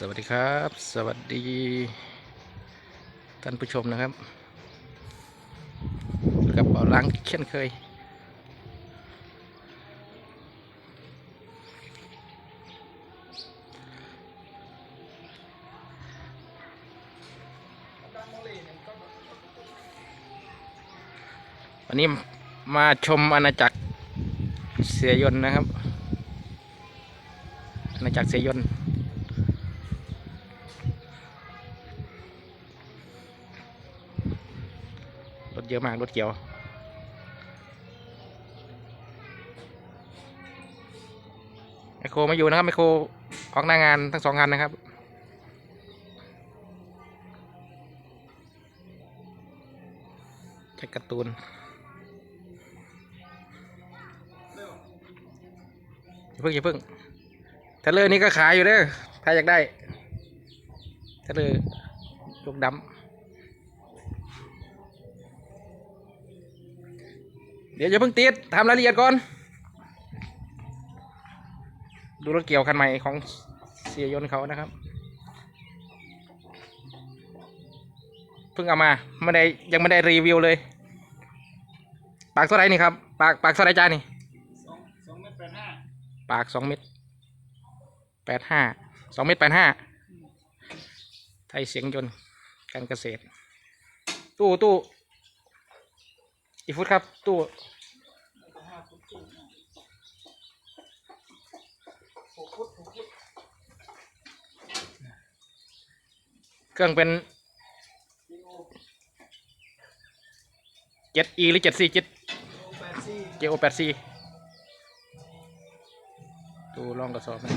สวัสดีครับ สวัสดีท่านผู้ชมนะครับกับเอาล้างเช่นเคย วันนี้มาชมอาณาจักรเสียยนนะครับ อาณาจักรเสียยนต์ เยอะมากรถเกี่ยว ไมโครมาอยู่นะครับไมโครออกหน้างานทั้งสองคันนะครับแจ็คการ์ตูนอย่าเพิ่งอย่าเพิ่งเทเลอร์นี่ก็ขายอยู่เด้อถ้าอยากได้เทเลอร์ลูกดำ เดี๋ยวจะเพิ่งติดทำรายละเอียดก่อน ดูรถเกี่ยวคันใหม่ของเสียยนเขานะครับ เพิ่งเอามาไม่ได้ยังไม่ได้รีวิวเลย ปากเท่าไรนี่ครับ ปากปากเท่าไรจ้านี่สองสองเมตรแปดห้าปากสองเม็ดแปดห้าสองเม็ดแปดห้าไทยเสียงยนต์การเกษตร ตู้ตู้ กฟุตครับ ตู้ห้พุตครึ่งหกฟุตเครื่องเป็นเจ็ด E หรือเจ็ด C เจ็ดโลแปดสี่เจโอแปด C ดูลองกระสอบนะ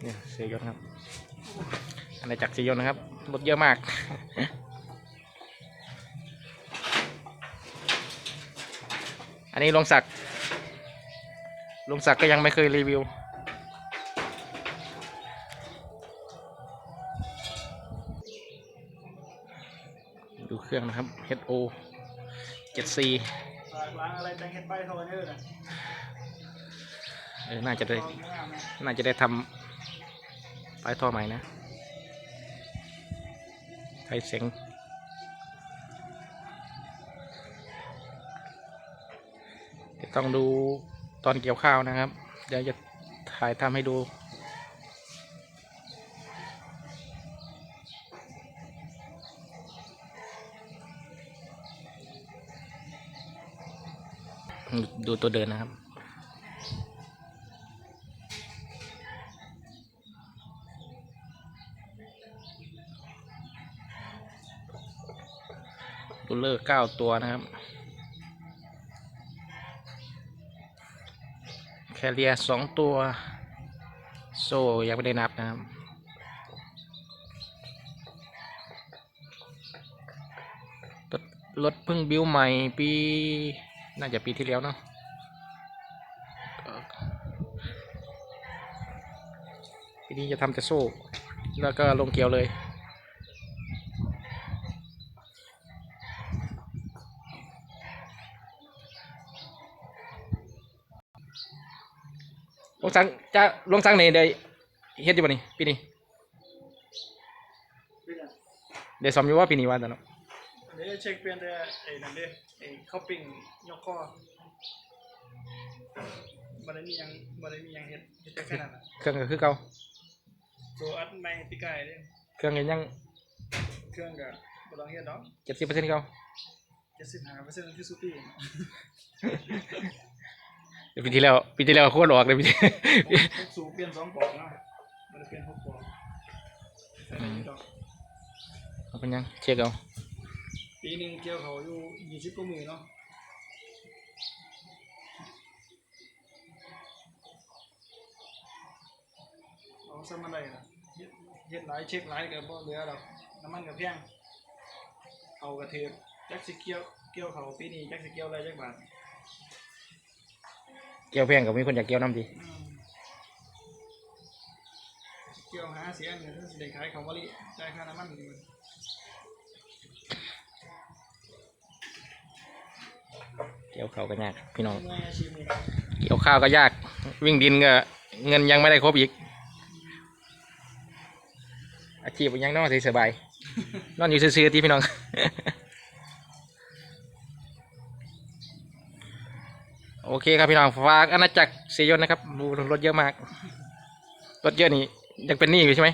เนี่ยเสียยนครับอันไหนจากเสียยนนะครับรถเยอะมาก อันนี้ลงศักดิ์ลงศักดิ์ก็ยังไม่เคยรีวิว ดูเครื่องนะครับ HO 7C ล้างอะไรแต่งเห็ดใบทอยเนอร์นะเออน่าจะได้นะน่าจะได้ทำปลายท่อใหม่นะไทยเสียง ต้องดูตอนเกี่ยวข้าวนะครับ เดี๋ยวจะถ่ายทำให้ดู ดูตัวเดินนะครับรูลเลอร์เก้าตัวนะครับ แคเรียสองตัว โซ่ยังไม่ได้นับนะครับรถรถเพิ่งบิวใหม่ปี น่าจะปีที่แล้วเนาะเอ่อปีนี้จะทำแต่โซ่ แล้วก็ลงเกลียวเลย ลงสังจะลงสังนี่ได้เฮ็ดอยู่บ่นี่ปีนี้พี่เนี่ยได้ซ้อมอยู่ว่าปีนี้ว่าแต่เนาะเดี๋ยวเช็คเปลี่ยนแต่ไอ้นั่นเด้ไอ้ข้าวปิ้งยกข้อบันไดมีหยังบันไดมีหยังเห็ดเห็ดแต่แค่นั้นน่ะเครื่องก็คือเก่าตัวอัดไม่ปีไก่เด้เครื่องก็ยังเครื่องกับบต้องเฮ็ดดอกเจ็ดสิบเปอร์เซ็นต์เก่าเจ็ดสิบห้าเปอร์เซ็นต์คือซูปี้เดี๋ยว ปีที่แล้วปีที่แล้วโคตรออกเลยปีที่หกสูบเปลี่ยนสองปอกนะมันเปลี่ยนหกปอกใส่ได้อยู่ดอกเอาเป็นยังเช็คเอาปีหนึ่งเกี่ยวเขาอยู่ยี่สิบกว่ามือเนาะเอาซะมาได้ละเฮ็ดเฮ็ดหลายเช็คหลายก็บ่เหลือดอกน้ำมันก็แพงเอากระเทียมจักสิเกี่ยวเกี่ยวเขาปีนี้จักสิเกี่ยวอะไรจักบาท เกี่ยวแพงกับมีคนอยากเกี่ยวน้ำดีอืมเกี่ยวหาเสียเงินสิได้ขายเขาวมะลิจ่ายค่าน้ำมันดีกว่าเกี่ยวข้าวก็ยากพี่น้อง เมื่ออาชีพนี้เกี่ยวข้าวก็ยาก วิ่งดินก็เงินยังไม่ได้ครบอีก อาชีพเป็นหยังนอนสบายๆนอนอยู่ซื่อๆที่พี่น้อง โอเคครับพี่น้องฝากอาณาจักรเสียยนต์นะครับดูรถเยอะมาก รถเยอะนี่ยังเป็นหนี้อยู่ใช่ไหม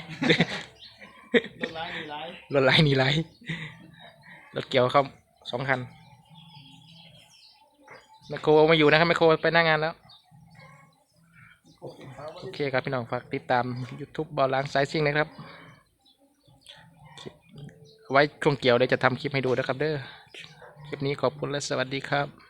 รถร้ายมีร้ายรถไหลหนีไหลรถเกี่ยวครับสองคันแมคโครไมาอยู่นะครับแมคโครไปหน้างานแล้ว โอเคครับพี่น้องฝากติดตาม YouTube บอลล้างสายซิ่งนะครับคลิปไว้ช่วงเกี่ยวเดี๋ยวจะทำคลิปให้ดูนะครับเด้อ คลิปนี้ขอบคุณและสวัสดีครับ